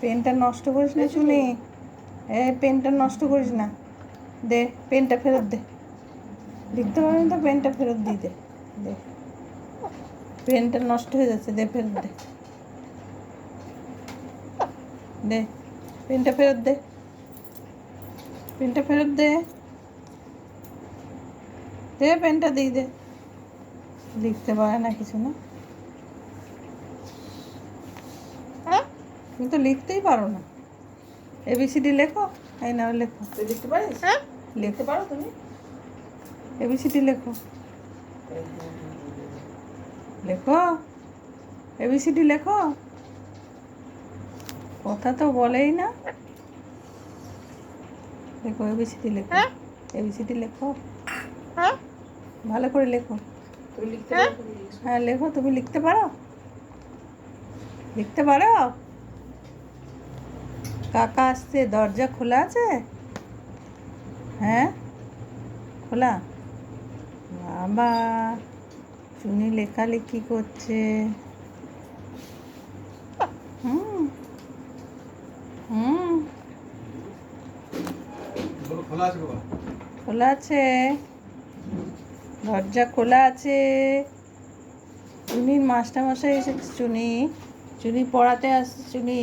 পেনটা নষ্ট করিস না চুনি। এ, পেনটা নষ্ট করিস না। দে, পেনটা ফেরত দে। লিখতে পারবি তো? পেনটা ফেরত দিয়ে দে। দে। পেনটা নষ্ট হয়ে যাচ্ছে, দে ফেরত দে। দে, পেনটা ফেরত দে। পেনটা ফেরত দে। দে, পেনটা দিয়ে দে। লিখতে পারে না কিছু, না? তুমি তো লিখতেই পারো না। এবিসিডি লেখো এই নাও লেখো। তুই লিখতে পারিস? লিখতে লেখো পারো তুমি? এবিসিডি লেখো। লেখো। এবিসিডি লেখো। কথা তো বলেই না। লেখো এবিসিডি লেখো। এবিসিডি লেখো। ভালো করে লেখো। লিখতে তুমি হ্যাঁ লেখো তুমি লিখতে পারো? লিখতে পারো? কাকা আসছে দরজা খোলা আছে? হ্যাঁ? খোলা? বাবা চুনি লেখালেখি করছে। হুম হুম। খোলা আছে। দরজা খোলা আছে। চুনির মাস্টারমশাই এসেছে চুনি। চুনি পড়াতে আসছে চুনি।